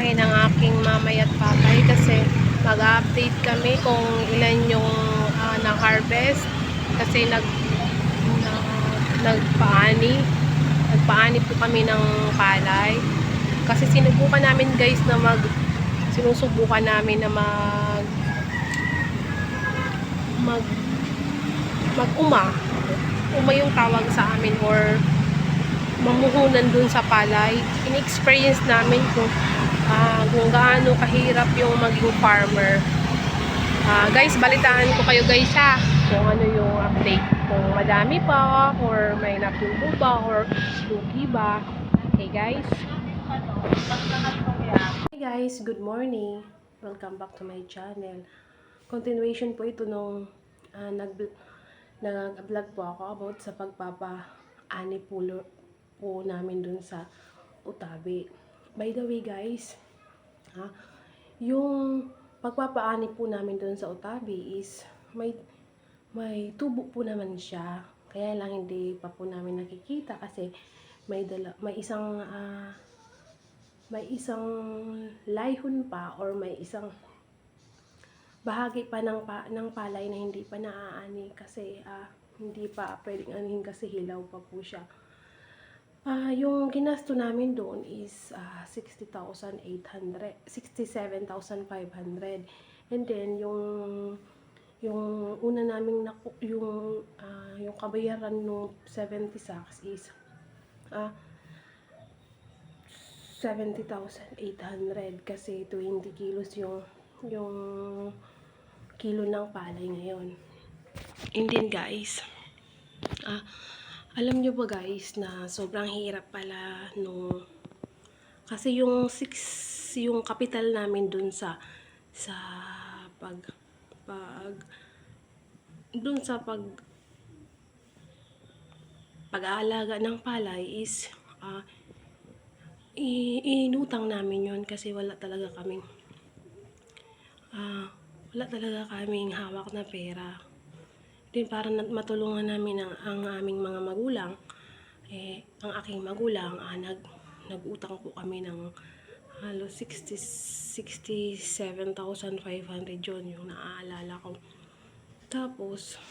bahay ng aking mamay at papay kasi mag-update kami kung ilan yung ah, na-harvest. Kasi nag na, nagpaani nagpaani po kami ng palay. Kasi sinubukan namin guys na mag sinusubukan namin na mag mag mag uma uma yung tawag sa amin or mamuhunan dun sa palay. In-experience namin kung ah, kung gaano kahirap yung maging farmer. Ah, guys balitaan ko kayo guys ha kung ano yung update. Kung madami pa or may natubo ba or lugi ba. Okay guys. Hey guys, good morning. Welcome back to my channel. Continuation po ito nung nag nag-vlog po ako about sa pagpapa-ani po, po namin dun sa Utabi. By the way guys, ha, yung pagpapaani po namin dun sa Utabi is may may tubo po naman siya. Kaya lang hindi pa po namin nakikita kasi may dala, may isang ah, may isang laihon pa or may isang bahagi pa ng, pa, ng palay na hindi pa naaani kasi ah, hindi pa pwedeng anihin kasi hilaw pa po siya. Ah, yung ginasto namin doon is ah, 60,800, 67,500. And then yung yung una naming naku, yung ah, yung kabayaran no 70 sacks is ah 70,800 kasi 20 kilos yung yung kilo ng palay ngayon. And then guys, ah, alam nyo ba guys na sobrang hirap pala nung kasi yung 6 yung capital namin dun sa sa pag pag dun sa pag pag-aalaga ng palay is i- inutang namin yon kasi wala talaga kaming ah, wala talaga kaming hawak na pera. Din para matulungan namin ang, ang aming mga magulang, eh, ang aking magulang, ah, nag, nag-utang po kami ng halos 60, 67,500 yun yung naaalala ko. Tapos,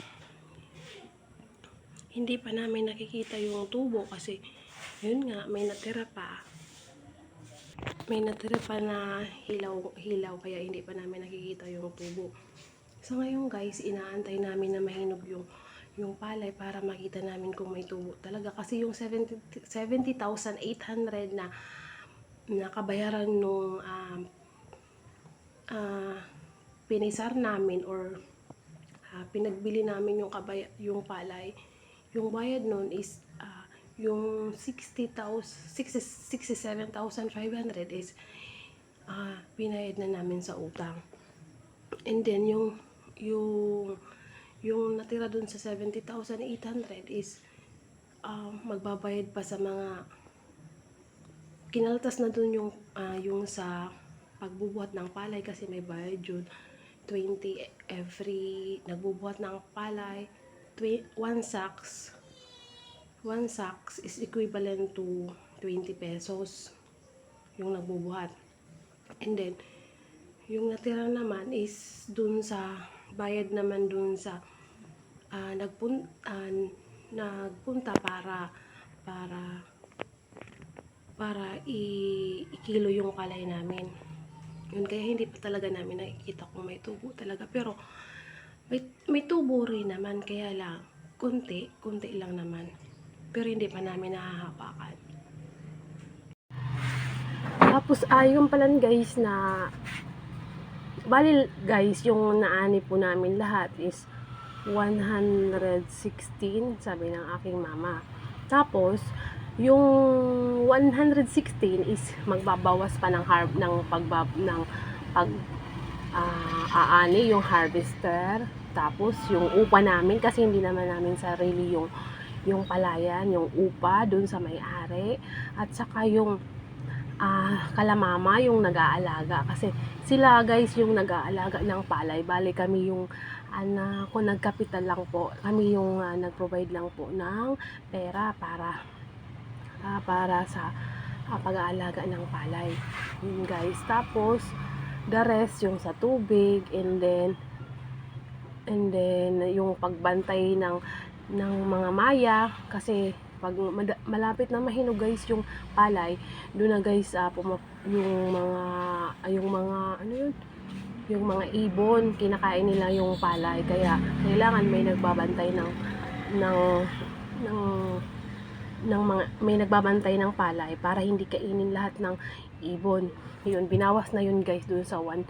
hindi pa namin nakikita yung tubo kasi yun nga, may natira pa may natira pa na hilaw, hilaw kaya hindi pa namin nakikita yung tubo. So ngayon guys, inaantay namin na mahinog yung yung palay para makita namin kung may tubo talaga. Kasi yung 70 70,800 na nakabayaran nung um, ah, pinisar namin or ah, pinagbili namin yung kabaya, yung palay yung bayad nun is ah, yung 60,000 60 67,500 is ah pinayad na namin sa utang. And then yung yung yung natira dun sa 70,800 is ah, magbabayad pa sa mga kinaltas na dun yung ah, yung sa pagbubuhat ng palay kasi may bayad yun. 20 every nagbubuhat ng palay 1 sacks 1 sacks is equivalent to 20 pesos yung nagbubuhat. And then yung natira naman is dun sa bayad naman dun sa ah, nagpun ah, nagpunta para para para i ikilo yung kalay namin. Yun kaya hindi pa talaga namin nakikita kung may tubo talaga. Pero may, may tubo rin naman kaya lang konti konti lang naman. Pero hindi pa namin nahahapakan. Tapos ayun pala guys na bali guys yung naani po namin lahat is 116 sabi ng aking mama. Tapos yung 116 is magbabawas pa ng harv ng pagbab ng pag ah, aani yung harvester. Tapos yung upa namin kasi hindi naman namin sarili yung yung palayan, yung upa dun sa may-ari. At saka yung ah, kalamama yung nag-aalaga kasi sila guys yung nag-aalaga ng palay bali kami yung anak ko nagkapital lang po kami yung ah, nag-provide lang po ng pera para ah, para sa ah, pag-aalaga ng palay. Yun guys. Tapos, the rest yung sa tubig and then and then yung pagbantay ng ng mga maya kasi pag malapit na mahinog guys yung palay doon na guys puma- yung mga ah, yung mga ano yun? Yung mga ibon kinakain nila yung palay. Kaya kailangan may nagbabantay ng ng ng ng mga may nagbabantay ng palay para hindi kainin lahat ng ibon. Yun binawas na yun guys doon sa 1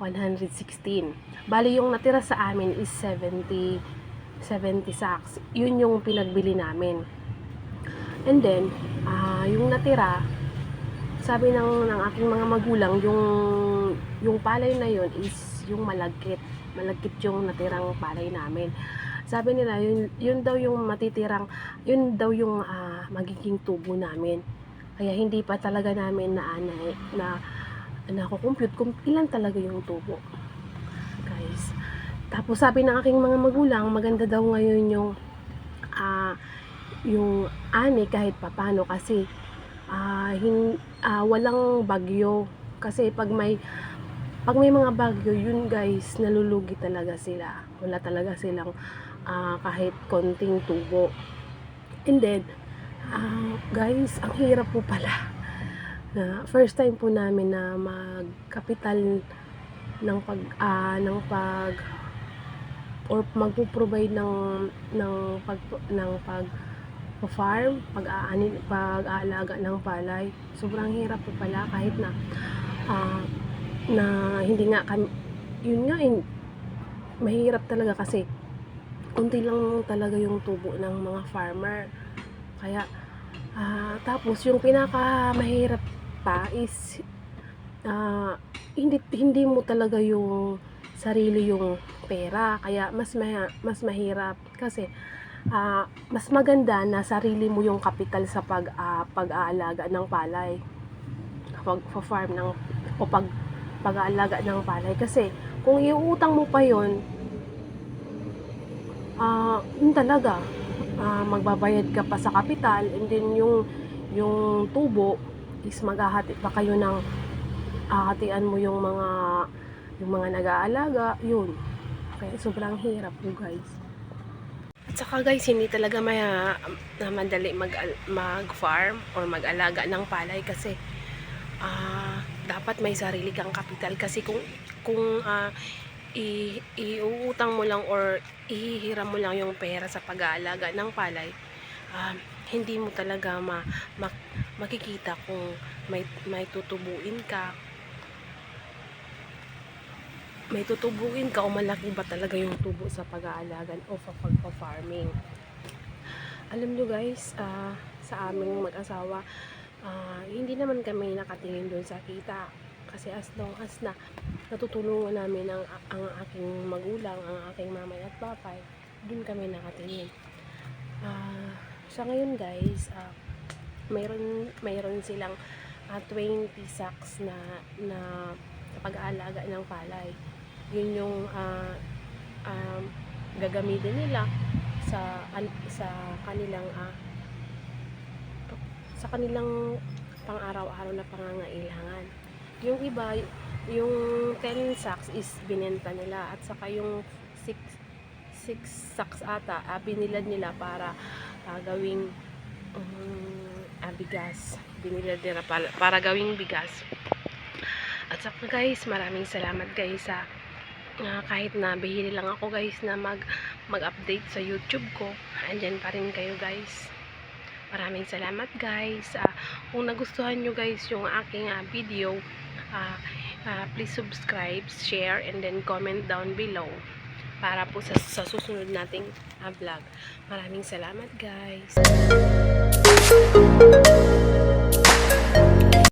116 bali yung natira sa amin is 70 70 sacks. Yun yung pinagbili namin and then ah yung natira sabi ng ng aking mga magulang yung yung palay na yun is yung malagkit. Malagkit yung natirang palay namin. Sabi nila yun, yun daw yung matitirang yun daw yung ah, magiging tubo namin. Kaya hindi pa talaga namin na na, na nako-compute kung ilan talaga yung tubo. Guys. Tapos sabi ng aking mga magulang maganda daw ngayon yung ah yung ani kahit papano kasi ah hin, ah, walang bagyo. Kasi pag may pag may mga bagyo yun guys nalulugi talaga sila. Wala talaga silang ah, kahit konting tubo. And then ah, guys ang hirap po pala na first time po namin na magkapital ng pag ah, ng pag or magpo-provide ng ng pag ng pag farm, pag-aani, pag-aalaga ng palay. Sobrang hirap po pala kahit na ah, na hindi nga kami yun nga in, mahirap talaga kasi unti lang talaga yung tubo ng mga farmer. Kaya ah, tapos yung pinaka mahirap pa is ah, hindi hindi mo talaga yung sarili yung pera kaya mas mahi- mas mahirap kasi ah, mas maganda na sarili mo yung kapital sa pag ah, pag-aalaga ng palay. Pag farm ng o pag pag-aalaga ng palay. Kasi kung iuutang mo pa yon ah yun talaga. Ah, magbabayad ka pa sa kapital and then yung yung tubo is maghahati pa kayo ng ahatian mo yung mga yung mga nag-aalaga. Yun. Kaya sobrang hirap po guys at saka guys, hindi talaga may na madali mag, mag-farm or mag-alaga ng palay kasi ah, dapat may sarili kang kapital. Kasi kung kung ah, i, iuutang mo lang or ihihiram mo lang yung pera sa pag-aalaga ng palay, ah, hindi mo talaga ma, ma- makikita kung may, may tutubuin ka may tutubuin ka o malaki ba talaga yung tubo sa pag-aalagan o sa pagpa-farming. Alam nyo guys, ah, sa aming mag-asawa, ah, hindi naman kami nakatingin doon sa kita. Kasi as long as na natutulungan namin ang, ang aking magulang, ang aking mamay at papay, doon kami nakatingin. Ah, sa ngayon guys, ah, mayroon, mayroon silang ah, 20 sacks na, na pag-aalaga ng palay yun yung ah, um, gagamitin nila sa sa kanilang ah, sa kanilang pang-araw-araw na pangangailangan. Yung iba, yung 10 sacks is binenta nila at saka yung 6 6 sacks ata, ah, binilad nila para ah, gawing um, ah, bigas. Binilad nila para, para gawing bigas. At saka guys, maraming salamat guys sa ah, kahit na bihili lang ako guys na mag mag-update sa YouTube ko. Andyan pa rin kayo guys. Maraming salamat guys. Ah, kung nagustuhan nyo guys yung aking ah, video, ah, ah, please subscribe, share, and then comment down below para po sa, sa susunod nating ah, vlog. Maraming salamat guys.